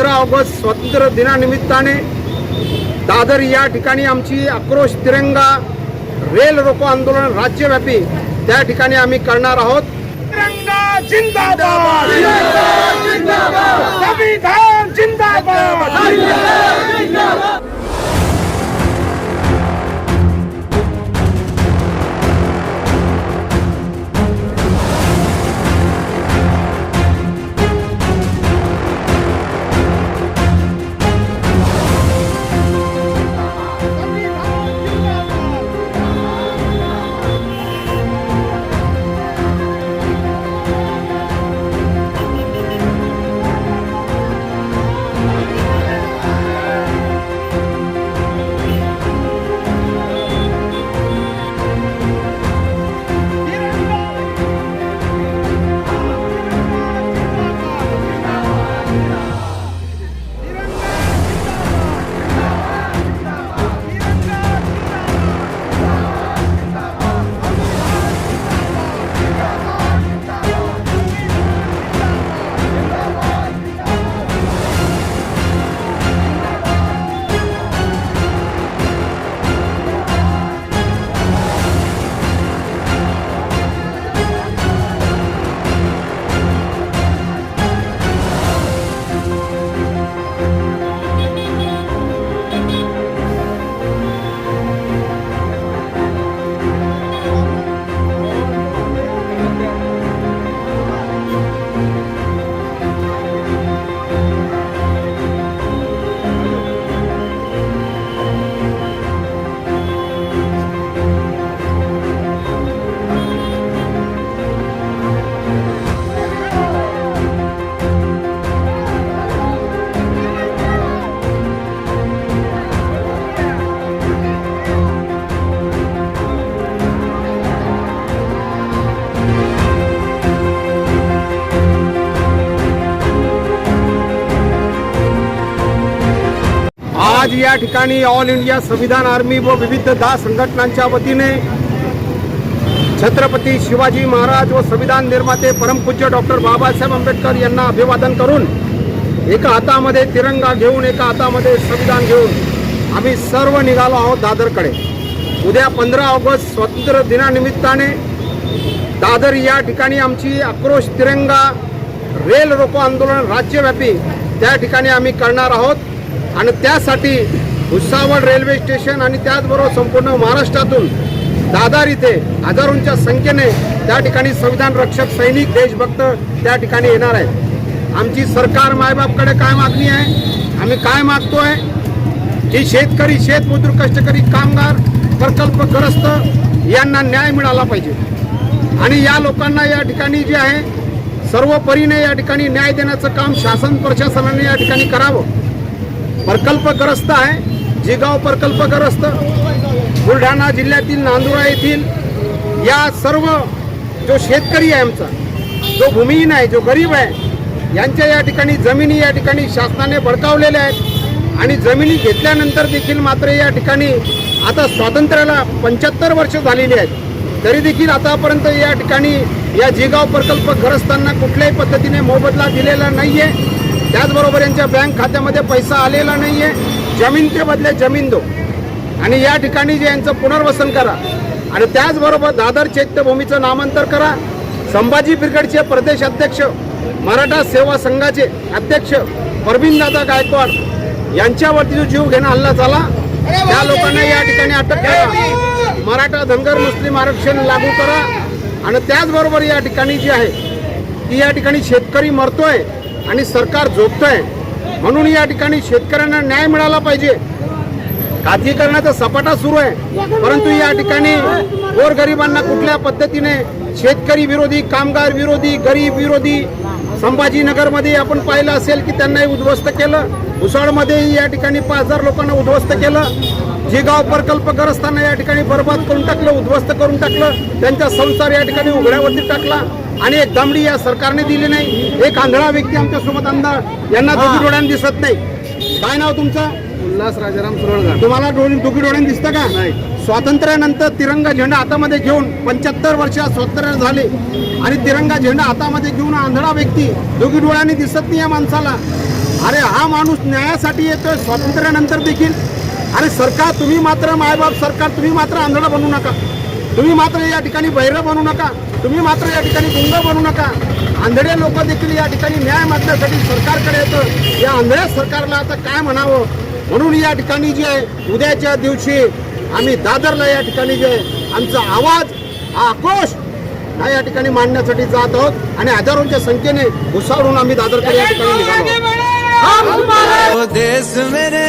पंधरा ऑगस्ट स्वातंत्र्य दिनानिमित्ताने दादर या ठिकाणी आमची आक्रोश तिरंगा रेल रोको आंदोलन राज्यव्यापी त्या ठिकाणी आम्ही करणार आहोत. तिरंगा जिंदाबाद! संविधान जिंदाबाद! आज या ठिकाणी ऑल इंडिया संविधान आर्मी व विविध दहा संघटनांच्या वतीने छत्रपती शिवाजी महाराज व संविधान निर्माते परमपूज्य डॉक्टर बाबासाहेब आंबेडकर यांना अभिवादन करून एका हातामध्ये तिरंगा घेऊन एका हातामध्ये संविधान घेऊन आम्ही सर्व निघालो आहोत दादरकडे. उद्या पंधरा ऑगस्ट स्वातंत्र्य दिनानिमित्ताने दादर या ठिकाणी आमची आक्रोश तिरंगा रेल रोको आंदोलन राज्यव्यापी त्या ठिकाणी आम्ही करणार आहोत. आणि त्यासाठी भुसावळ रेल्वे स्टेशन आणि त्याचबरोबर संपूर्ण महाराष्ट्रातून दादर इथे हजारोंच्या संख्येने त्या ठिकाणी संविधान रक्षक सैनिक देशभक्त त्या ठिकाणी येणार आहेत. आमची सरकार मायबापकडे काय मागणी आहे? आम्ही काय मागतोय? की शेतकरी शेतमजूर कष्टकरी कामगार प्रकल्पग्रस्त यांना न्याय मिळाला पाहिजे. आणि या लोकांना या ठिकाणी जे आहे सर्व परीने या ठिकाणी न्याय देण्याचं काम शासन प्रशासनाने या ठिकाणी करावं. प्रकल्पग्रस्त आहे. जिगाव प्रकल्पग्रस्त. बुलढाणा जिल्ह्यातील नांदुरा येथील या सर्व जो शेतकरी आहे आमचा जो भूमिहीन आहे जो गरीब आहे यांच्या या ठिकाणी जमिनी या ठिकाणी शासनाने भडकावलेल्या आहेत. आणि जमिनी घेतल्यानंतर देखील मात्र या ठिकाणी आता स्वातंत्र्याला पंच्याहत्तर वर्ष झालेली आहेत. तरी देखील आतापर्यंत या ठिकाणी या जिगाव प्रकल्पग्रस्तांना कुठल्याही पद्धतीने मोबदला दिलेला नाही आहे त्याचबरोबर यांच्या बँक खात्यामध्ये पैसा आलेला नाही आहे जमीन ते बदले जमीन दो. आणि या ठिकाणी जे यांचं पुनर्वसन करा. आणि त्याचबरोबर दादर चैत्यभूमीचं नामांतर करा. संभाजी ब्रिगेडचे प्रदेश अध्यक्ष मराठा सेवा संघाचे अध्यक्ष परवीनदादा गायकवाड यांच्यावरती जो जीव घेणं हल्ला झाला त्या लोकांना या ठिकाणी अटक करा. मराठा धनगर मुस्लिम आरक्षण लागू करा. आणि त्याचबरोबर या ठिकाणी जी आहे ती या ठिकाणी शेतकरी मरतोय. आणि सरकार झोपतंय. म्हणून या ठिकाणी शेतकऱ्यांना न्याय मिळाला पाहिजे. खाजगीकरणाचा सपाटा सुरू आहे. परंतु या ठिकाणी गोरगरिबांना कुठल्या पद्धतीने शेतकरी विरोधी कामगार विरोधी गरीब विरोधी संभाजीनगरमध्ये आपण पाहिलं असेल की त्यांनाही उद्ध्वस्त केलं. भुसाळमध्येही या ठिकाणी पाच हजार लोकांना उद्ध्वस्त केलं. जे गाव प्रकल्पग्रस्तांना या ठिकाणी बरबाद करून टाकलं उद्ध्वस्त करून टाकलं. त्यांचा संसार या ठिकाणी उघड्यावरती टाकला. आणि एक दमडी या सरकारने दिली नाही. एक आंधळा व्यक्ती आमच्यासोबत आमदार यांना दोघी डोळ्याने दिसत नाही. काय नाव तुमचं? उल्हास राजाराम सुरळगा तुम्हाला डोळे दुखी डोळ्याने दिसतं का? नाही. स्वातंत्र्यानंतर तिरंगा झेंडा हातामध्ये घेऊन पंच्याहत्तर वर्ष स्वातंत्र्य झाले. आणि तिरंगा झेंडा हातामध्ये घेऊन आंधळा व्यक्ती दोघी डोळ्यांनी दिसत नाही या माणसाला. अरे हा माणूस न्यायासाठी येतोय स्वातंत्र्यानंतर देखील. अरे सरकार तुम्ही मात्र मायबाप सरकार तुम्ही मात्र आंधळा बनू नका. तुम्ही मात्र या ठिकाणी बहिरं बनू नका. तुम्ही मात्र या ठिकाणी गुंग बनू नका. आंधळे लोक देखील या ठिकाणी न्याय मागण्यासाठी सरकारकडे येतं. या आंधळ्या सरकारला आता काय म्हणावं? म्हणून या ठिकाणी जे आहे उद्याच्या दिवशी आम्ही दादरला या ठिकाणी जे आहे, आमचा आवाज हा आक्रोश हा या ठिकाणी मांडण्यासाठी जात आहोत. आणि हजारोंच्या संख्येने घुसावरून आम्ही दादरकडे या ठिकाणी निघालो देश मेरे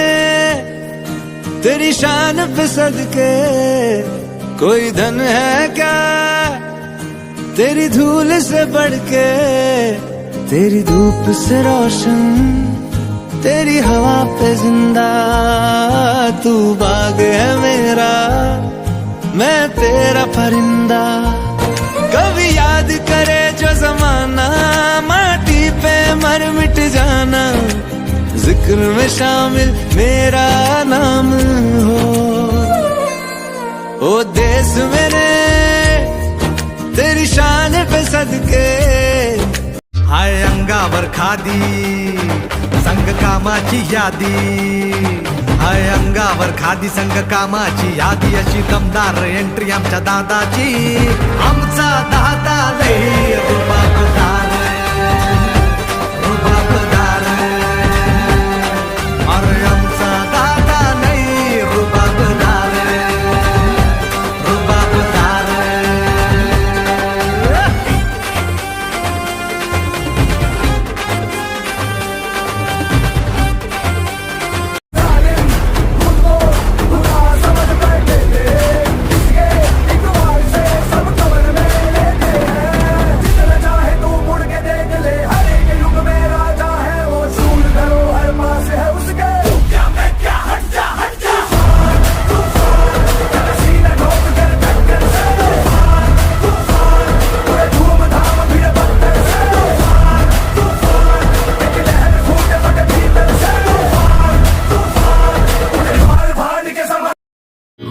तेरी शान पे सदके कोई धन है क्या? तेरी धूल से बढ़ के तेरी धूप से रोशन, तेरी हवा पे ज़िंदा, तू बाग है मेरा, मैं तेरा परिंदा। कभी याद करे जो जमाना, माटी पे मर मिट जाना, ज़िक्र में शामिल मेरा नाम हो। ओ देश मेरे, तेरी शान पे सदके। हाय अंगावर खादी संग कामाची यादी। हाय अंगावर खादी संग कामाची यादी। अशी दमदार एंट्री आमच्या दादाची। आमचा दादा लई रुबाबदार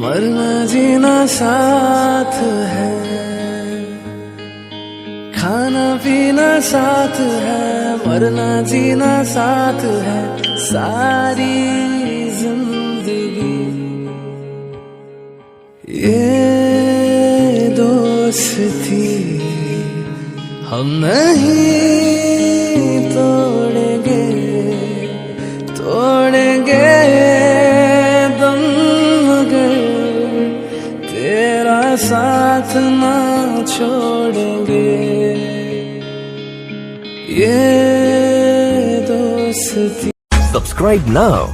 मरना जीना साथ है। खाना पीना साथ है, मरना जीना साथ है। सारी ज़िंदगी ये दोस्ती हम नहीं तेरा साथ ना छोड़ेंगे ये दोस्ती Subscribe now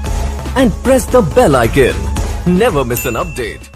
and press the bell icon. Never miss an update.